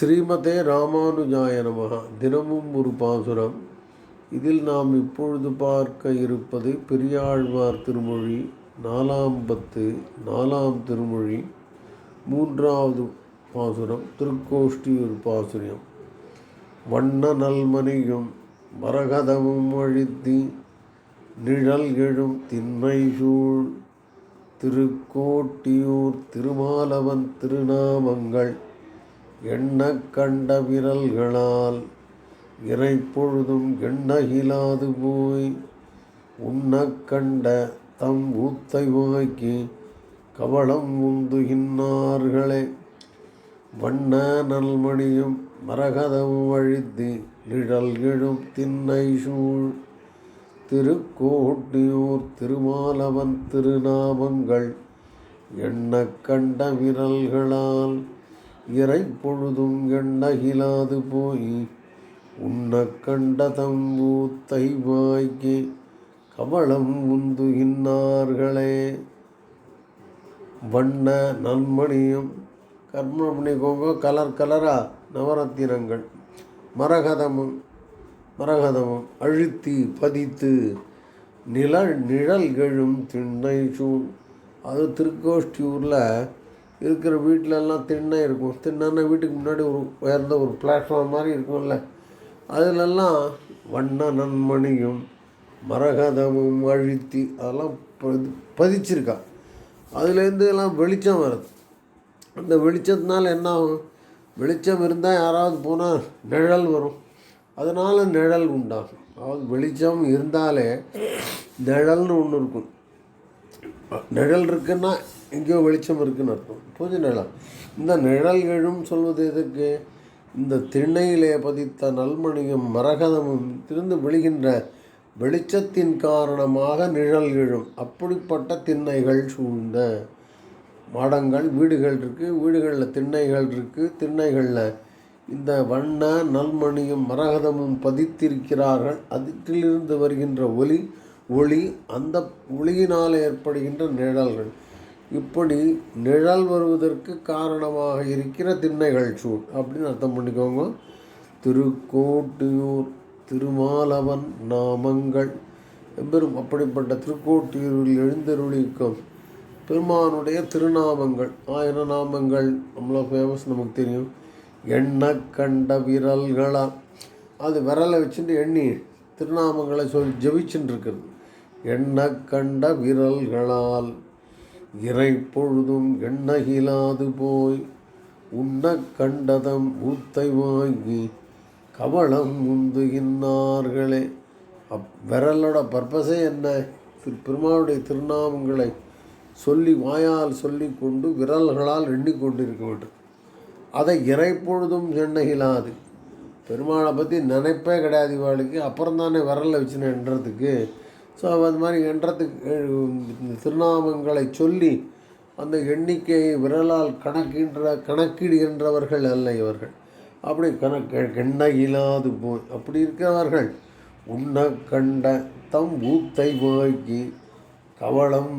ஸ்ரீமதே ராமானுஜாய நமக. தினமும் ஒரு பாசுரம். இதில் நாம் இப்பொழுது பார்க்க இருப்பது பெரியாழ்வார் திருமொழி நாலாம் பத்து நாலாம் திருமொழி மூன்றாவது பாசுரம் திருக்கோஷ்டி ஒரு பாசுரம் வண்ண நல்மணியும் மரகதமும் அழித்தி நிழல் எழும் திண்மை சூழ் திருக்கோட்டியூர் திருமாலவன் திருநாமங்கள். எண்ணக் கண்ட விரல்களால் இறை பொழுதும் எண்ணகிலாது போய் உண்ணக் கண்ட தம் ஊத்தை வாக்கி கவளம் உந்துகின்றார்களே. வண்ண நல்மணியும் மரகதமும் அழித்து நிழல் எழும் திண்ணை சூழ் திருக்கோட்டியூர் திருமாலவன் திருநாமங்கள் எண்ணக் கண்ட விரல்களால் இறை பொழுதும் எண்ணகிலாது போய் உன்ன கண்டதம் ஊத்தை வாய்க்கு கவளம் உந்துகின்றார்களே. வண்ண நன்மணியும் கர்மம் பண்ணிக்கோங்க கலர் கலராக நவரத்தினங்கள். மரகதமும் மரகதமும் அழுத்தி பதித்து நிழல் நிழல்களும் திண்ணை சூழ். அது திருக்கோஷ்டியூரில் இருக்கிற வீட்டிலலாம் திண்ணை இருக்கும். திண்ணைன்னா வீட்டுக்கு முன்னாடி ஒரு உயர்ந்த ஒரு பிளாட்ஃபார்ம் மாதிரி இருக்கும்ல. அதிலெல்லாம் வண்ண நன்மணியும் மரகதமும் அழுத்தி அதெல்லாம் பதி பதிச்சிருக்கா. அதுலேருந்து எல்லாம் வெளிச்சம் வருது. அந்த வெளிச்சத்தினால என்ன ஆகும் வெளிச்சம் இருந்தால் யாராவது போனால் நிழல் வரும். அதனால் நிழல் உண்டாகும். அதாவது வெளிச்சம் இருந்தாலே நிழல்னு ஒன்று இருக்கும். நிழல் இருக்குன்னா எங்கேயோ வெளிச்சம் இருக்குன்னு அர்த்தம். பூஜை நிழல். இந்த நிழல்களும் சொல்வது எதற்கு? இந்த திண்ணையிலே பதித்த நல்மணியும் மரகதமும் திருந்து விழுகின்ற வெளிச்சத்தின் காரணமாக நிழல்களும் அப்படிப்பட்ட திண்ணைகள் சூழ்ந்த மாடங்கள் வீடுகள் இருக்குது வீடுகளில் திண்ணைகள் இருக்குது திண்ணைகளில் இந்த வண்ண நல்மணியும் மரகதமும் பதித்திருக்கிறார்கள். அதிற்றிலிருந்து வருகின்ற ஒலி ஒளி அந்த ஒளியினால் ஏற்படுகின்ற நிழல்கள். இப்படி நிழல் வருவதற்கு காரணமாக இருக்கிற திண்ணைகள் சூழ். அப்படின்னு அர்த்தம் பண்ணிக்கோங்க. திருக்கோட்டியூர் திருமாலவன் நாமங்கள். எம்பெரும் அப்படிப்பட்ட திருக்கோட்டியூரில் எழுந்தருளிக்கும் பெருமானுடைய திருநாமங்கள். ஆயிரம் நாமங்கள். நம்மளோ ஃபேமஸ் நமக்கு தெரியும். எண்ண கண்ட விரல்களா அது விரலை வச்சுட்டு எண்ணி திருநாமங்களை சொல்லி ஜபிச்சுட்டு இருக்கிறது எண்ண கண்ட விரல்களால். இறை பொழுதும் எண்ணகிலாது போய் உண்ண கண்டதம் ஊத்தை வாங்கி கவளம் முந்துகின்றார்களே அப் விரலோட பர்பஸே என்ன? திரு பெருமாளுடைய திருநாமங்களை சொல்லி வாயால் சொல்லி கொண்டு விரல்களால் எண்ணிக்கொண்டிருக்க வேண்டும். அதை இறைப்பொழுதும் எண்ணகிலாது. பெருமாளை பற்றி நினைப்பே கிடையாது இவாளுக்கு. அப்புறம் தானே விரலில் வச்சு எண்ணுறதுக்கு ஸோ அது மாதிரி எண்ணுறதுக்கு திருநாமங்களை சொல்லி அந்த எண்ணிக்கையை விரலால் கணக்கின்ற கணக்கிடுகின்றவர்கள் அல்ல இவர்கள். அப்படி கணக்கு எண்ண இல்லாது போய் அப்படி இருக்கிறவர்கள் உன்ன கண்ட தம் ஊத்தை வாங்கி கவளம்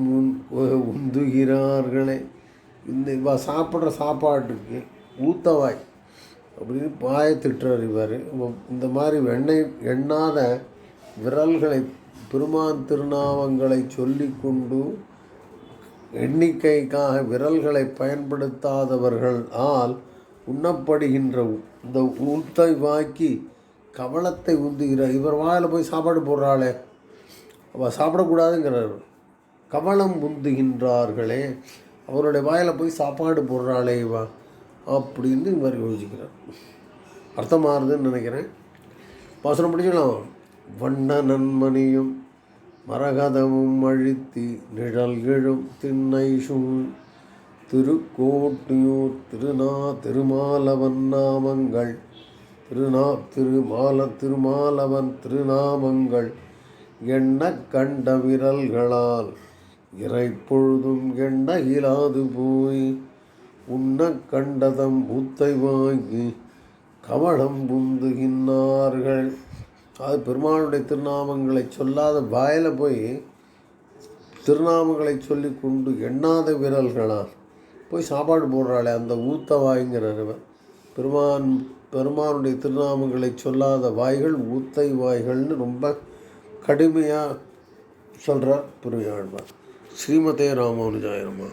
உந்துகிறார்களே. இந்த இவ சாப்பிட்ற சாப்பாட்டுக்கு ஊத்தவாய் அப்படின்னு பாய திட்டுறார் இவர் இந்த மாதிரி எண்ணெய் எண்ணாத விரல்களை பெருமான் திருநாமங்களை சொல்லி கொண்டு எண்ணிக்கைக்காக விரல்களை பயன்படுத்தாதவர்கள் ஆல் உண்ணப்படுகின்ற இந்த ஊத்தை வாக்கி கவலத்தை உந்துகிறார் இவர் வாயில் போய் சாப்பாடு போடுறாளே. அவள் சாப்பிடக்கூடாதுங்கிறார். கவலம் உந்துகின்றார்களே. அவருடைய வாயில் போய் சாப்பாடு போடுறாளே இவா. அப்படின்னு இவர் யோசிக்கிறார். அர்த்தமாகுதுன்னு நினைக்கிறேன். வசனம் பிடிச்சிடலாம் வண்ண நன்மணியும் மரகதமும் அழித்தி நிழல் எழும் திண்ணை சூழ். திருக்கோட்டியூர் திருநா திருமாலவன் நாமங்கள். திருநா திருமால திருமாலவன் திருநாமங்கள். எண்ண கண்ட விரல்களால் இறைப்பொழுதும் எண்ண இலாது போய். உண்ண கண்டதம் பூத்தை வாங்கி கவளம் புந்துகின்றார்கள் அது பெருமானுடைய திருநாமங்களை சொல்லாத வாயில் போய் திருநாமங்களை சொல்லி கொண்டு எண்ணாத விரல்களால் போய் சாப்பாடு போடுறாளே அந்த ஊத்த வாய்ங்கிறார் பெருமான் பெருமானுடைய திருநாமங்களை சொல்லாத வாய்கள் ஊத்தை வாய்கள்னு ரொம்ப கடுமையாக சொல்கிறார் பெருமையாழ்வார் ஸ்ரீமதே ராமானுஜாயிரமா